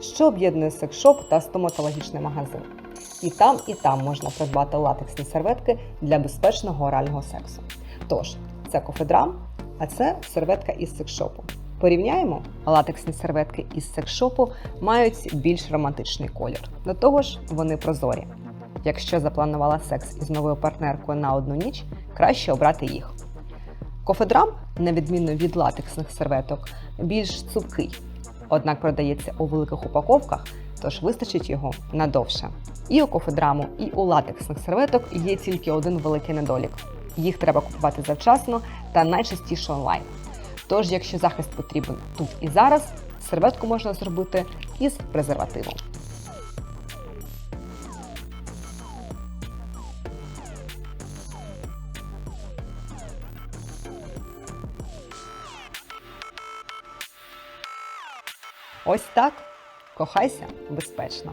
що об'єднує секшоп та стоматологічний магазин. І там, і там можна придбати латексні серветки для безпечного орального сексу. Тож, це кофедрам, а це серветка із секшопу. Порівняємо, латексні серветки із секшопу мають більш романтичний колір. До того ж, вони прозорі. Якщо запланувала секс із новою партнеркою на одну ніч, краще обрати їх. Кофедрам, на відміну від латексних серветок, більш цупкий, однак продається у великих упаковках, тож вистачить його надовше. І у кофедраму, і у латексних серветок є тільки один великий недолік: їх треба купувати завчасно та найчастіше онлайн. Тож, якщо захист потрібен тут і зараз, серветку можна зробити із презервативом. Ось так. Кохайся безпечно.